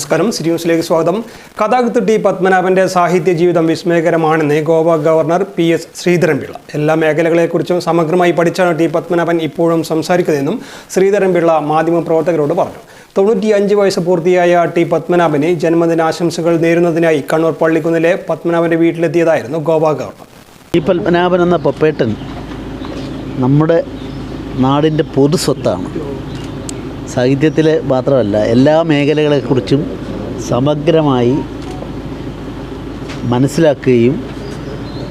നമസ്കാരം. സിറ്റി ന്യൂസിലേക്ക് സ്വാഗതം. കഥാകൃത്ത് ടി പത്മനാഭന്റെ സാഹിത്യ ജീവിതം വിസ്മയകരമാണെന്ന് Goa governor P S Sreedharan Pillai. എല്ലാ മേഖലകളെക്കുറിച്ചും സമഗ്രമായി പഠിച്ചാണ് ടി പത്മനാഭൻ ഇപ്പോഴും സംസാരിക്കുന്നതെന്നും ശ്രീധരൻപിള്ള മാധ്യമപ്രവർത്തകരോട് പറഞ്ഞു. തൊണ്ണൂറ്റിയഞ്ച് വയസ്സ് പൂർത്തിയായ ടി പത്മനാഭന് ജന്മദിനാശംസകൾ നേരുന്നതിനായി കണ്ണൂർ പള്ളിക്കുന്നിലെ പത്മനാഭന്റെ വീട്ടിലെത്തിയതായിരുന്നു ഗോവ ഗവർണർ. ടി പത്മനാഭൻ എന്ന പപ്പേട്ടൻ നമ്മുടെ നാടിന്റെ പൊതു സ്വത്താണ് സാഹിത്യത്തിലെ മാത്രമല്ല എല്ലാ മേഖലകളെക്കുറിച്ചും സമഗ്രമായി മനസ്സിലാക്കുകയും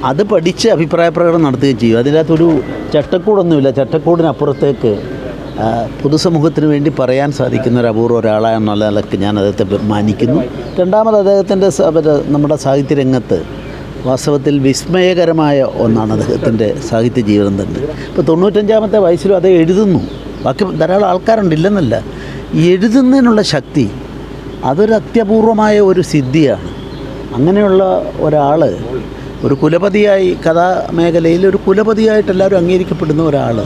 അത് പഠിച്ച് അഭിപ്രായ പ്രകടനം നടത്തുകയും ചെയ്യും. അതിനകത്തൊരു ചട്ടക്കൂടൊന്നുമില്ല. ചട്ടക്കൂടിനപ്പുറത്തേക്ക് പൊതുസമൂഹത്തിന് വേണ്ടി പറയാൻ സാധിക്കുന്ന ഒരു അപൂർവ ഒരാളാണെന്നുള്ള നിലയ്ക്ക് ഞാൻ അദ്ദേഹത്തെ ബഹുമാനിക്കുന്നു. രണ്ടാമത് അദ്ദേഹത്തിന്റെ നമ്മുടെ സാഹിത്യ രംഗത്ത് വാസ്തവത്തിൽ വിസ്മയകരമായ ഒന്നാണ് അദ്ദേഹത്തിന്റെ സാഹിത്യ ജീവിതം തന്നെ. ഇപ്പോൾ തൊണ്ണൂറ്റഞ്ചാമത്തെ വയസ്സിലും അദ്ദേഹം എഴുതുന്നു. ബാക്കി ധാരാളം ആൾക്കാരുണ്ട് ഇല്ലെന്നല്ല. എഴുതുന്നതിനുള്ള ശക്തി അതൊരു അത്യപൂർവമായ ഒരു സിദ്ധിയാണ്. അങ്ങനെയുള്ള ഒരാൾ ഒരു കുലപതിയായി കഥാമേഖലയിൽ ഒരു കുലപതിയായിട്ട് എല്ലാവരും അംഗീകരിക്കപ്പെടുന്ന ഒരാൾ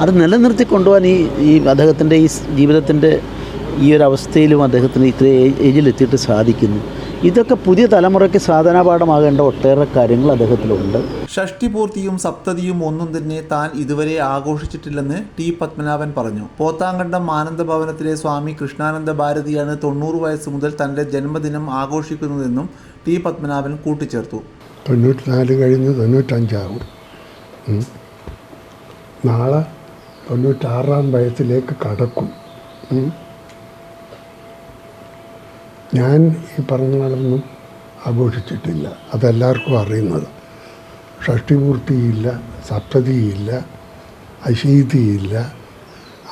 അത് നിലനിർത്തി കൊണ്ടുപോകാൻ ഈ ഈ അദ്ദേഹത്തിന്റെ ഈ ജീവിതത്തിന്റെ ഈ ഒരു അവസ്ഥയിലും അദ്ദേഹത്തിന് ഇത്ര ഏജിലെത്തിയിട്ട് സാധിക്കുന്നു. ഇതൊക്കെ പുതിയ തലമുറയ്ക്ക് സാധനാപാഠമാകേണ്ട ഒട്ടേറെ കാര്യങ്ങൾ അദ്ദേഹത്തിലുണ്ട്. ഷഷ്ടിപൂർത്തിയും സപ്തതിയും ഒന്നും തന്നെ താൻ ഇതുവരെ ആഘോഷിച്ചിട്ടില്ലെന്ന് ടി പത്മനാഭൻ പറഞ്ഞു. പോത്താങ്കണ്ടം ആനന്ദഭവനത്തിലെ സ്വാമി കൃഷ്ണാനന്ദ ഭാരതിയാണ് തൊണ്ണൂറ് വയസ്സ് മുതൽ തന്റെ ജന്മദിനം ആഘോഷിക്കുന്നതെന്നും ടി പത്മനാഭൻ കൂട്ടിച്ചേർത്തു. തൊണ്ണൂറ്റിനാല് കഴിഞ്ഞ് തൊണ്ണൂറ്റഞ്ചാവും ഉം. നാളെ തൊണ്ണൂറ്റാറാം വയസ്സിലേക്ക് കടക്കും. ഞാൻ ഈ പറഞ്ഞ ആഘോഷിച്ചിട്ടില്ല. അതെല്ലാവർക്കും അറിയുന്നത്. ഷഷ്ടിപൂർത്തിയില്ല സപ്തതിയില്ല അശീതിയില്ല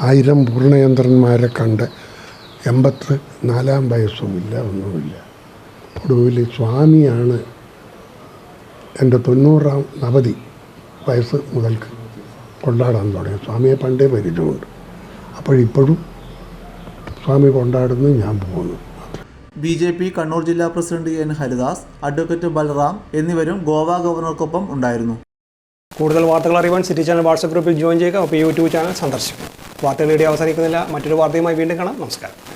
ആയിരം പൂർണയന്ത്രന്മാരെ കണ്ട് എൺപത്തി നാലാം വയസ്സുമില്ല ഒന്നുമില്ല. ഒടുവിൽ സ്വാമിയാണ് എന്റെ തൊണ്ണൂറാം നവതി വയസ്സ് മുതൽക്ക് കൊണ്ടാടാൻ തുടങ്ങി. സ്വാമിയെ പണ്ടേ പരിചയമുണ്ട്. അപ്പോഴിപ്പോഴും സ്വാമി കൊണ്ടാടുന്നു ഞാൻ പോകുന്നു. ബി ജെ പി കണ്ണൂർ ജില്ലാ president N Haridas advocate Balram എന്നിവരും ഗോവ ഗവർണർക്കൊപ്പം ഉണ്ടായിരുന്നു. കൂടുതൽ വാർത്തകൾ അറിയാൻ സിറ്റി ചാനൽ വാട്സ്ആപ്പ് ഗ്രൂപ്പിൽ ജോയിൻ ചെയ്യുക. ഒപ്പം യൂട്യൂബ് ചാനൽ സന്ദർശിക്കുക. വാർത്തകൾ ഇവിടെ അവസാനിക്കുന്നില്ല. മറ്റൊരു വാർത്തയുമായി വീണ്ടും കാണാം. നമസ്കാരം.